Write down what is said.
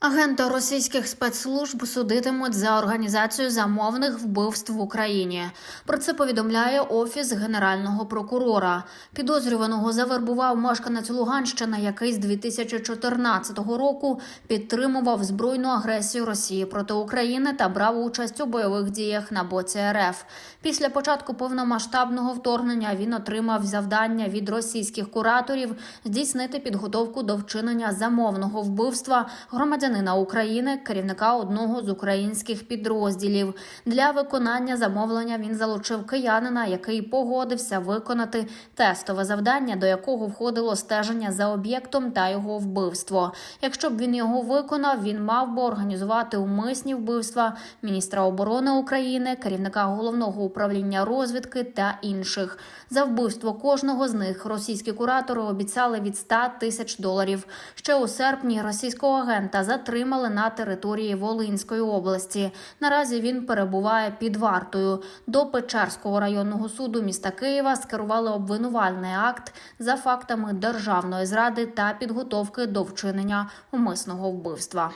Агента російських спецслужб судитимуть за організацію замовних вбивств в Україні. Про це повідомляє офіс генерального прокурора. Підозрюваного завербував мешканець Луганщини, який з 2014 року підтримував збройну агресію Росії проти України та брав участь у бойових діях на боці РФ. Після початку повномасштабного вторгнення він отримав завдання від російських кураторів здійснити підготовку до вчинення замовного вбивства громадянина України, керівника одного з українських підрозділів. Для виконання замовлення він залучив киянина, який погодився виконати тестове завдання, до якого входило стеження за об'єктом та його вбивство. Якщо б він його виконав, він мав би організувати умисні вбивства міністра оборони України, керівника головного управління розвідки та інших. За вбивство кожного з них російські куратори обіцяли від 100 тисяч доларів. Ще у серпні російського агента затримали на території Волинської області. Наразі він перебуває під вартою. До Печерського районного суду міста Києва скерували обвинувальний акт за фактами державної зради та підготовки до вчинення умисного вбивства.